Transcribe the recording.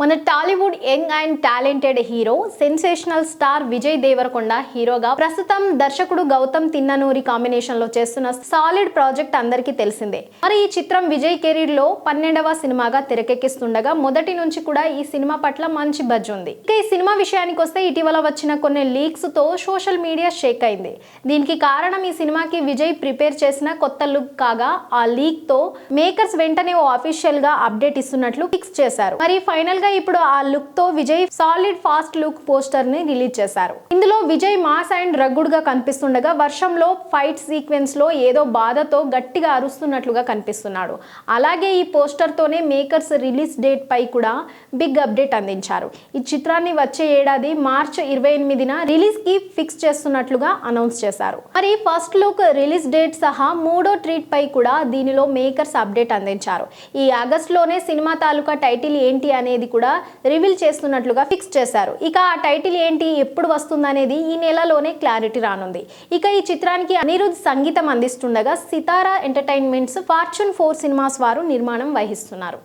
మన Tollywood young and talented hero sensational star Vijay Devarakonda హీరోగా ప్రస్తుతం దర్శకుడు గౌతమ్ తిన్ననూరి కాంబినేషన్లో చేస్తున్న సాలిడ్ ప్రాజెక్ట్ అందరికీ తెలిసిందే. మరి ఈ చిత్రం విజయ్ కెరీర్లో పన్నెండవ సినిమాగా తెరకెక్కిస్తుండగా మొదటి నుంచి కూడా ఈ సినిమా పట్ల మంచి బజ్ ఉంది. ఇక ఈ సినిమా విషయానికి వస్తే ఇటీవల వచ్చిన కొన్ని లీక్స్తో సోషల్ మీడియా షేక్ అయింది. దీనికి కారణం ఈ సినిమాకి విజయ్ ప్రిపేర్ చేసిన కొత్త లుక్ కాగా ఆ లీక్తో మేకర్స్ వెంటనే ఓ అఫీషియల్గా అప్డేట్ ఇస్తున్నట్లు ఫిక్స్ చేశారు. మరి ఫైనల్గా ఇప్పుడు ఆ లుక్తో విజయ్ సాలిడ్ ఫాస్ట్ లుక్ పోస్టర్ని రిలీజ్ చేశారు. ఇందులో విజయ్ మాస్ అండ్ రగ్గుడ్గా కనిపిస్తుండగా వర్షంలో ఫైట్ సీక్వెన్స్లో ఏదో బాధతో గట్టిగా అరుస్తున్నట్లుగా కనిపిస్తున్నాడు. అలాగే ఈ పోస్టర్ తోనే మేకర్స్ రిలీజ్ డేట్ పై కూడా బిగ్ అప్డేట్ అందించారు. ఈ చిత్రాన్ని వచ్చే ఏడాది మార్చ్ ఇరవై ఎనిమిదిన రిలీజ్కి ఫిక్స్ చేస్తున్నట్లుగా అనౌన్స్ చేశారు. మరి ఫస్ట్ లుక్ రిలీజ్ డేట్ సహా మూడో ట్రీట్ పై కూడా దీనిలో మేకర్స్ అప్డేట్ అందించారు. ఈ ఆగస్ట్లోనే సినిమా తాలూకా టైటిల్ ఏంటి అనేది కూడా కూడా రివీల్ చేస్తున్నట్లుగా ఫిక్స్ చేశారు. ఇక ఆ టైటిల్ ఏంటి ఎప్పుడు వస్తుందనేది ఈ నెలలోనే క్లారిటీ రానుంది. ఇక ఈ చిత్రానికి అనిరుద్ సంగీతం అందిస్తుండగా Sithara entertainments fortune four cinemas వారు నిర్మాణం వహిస్తున్నారు.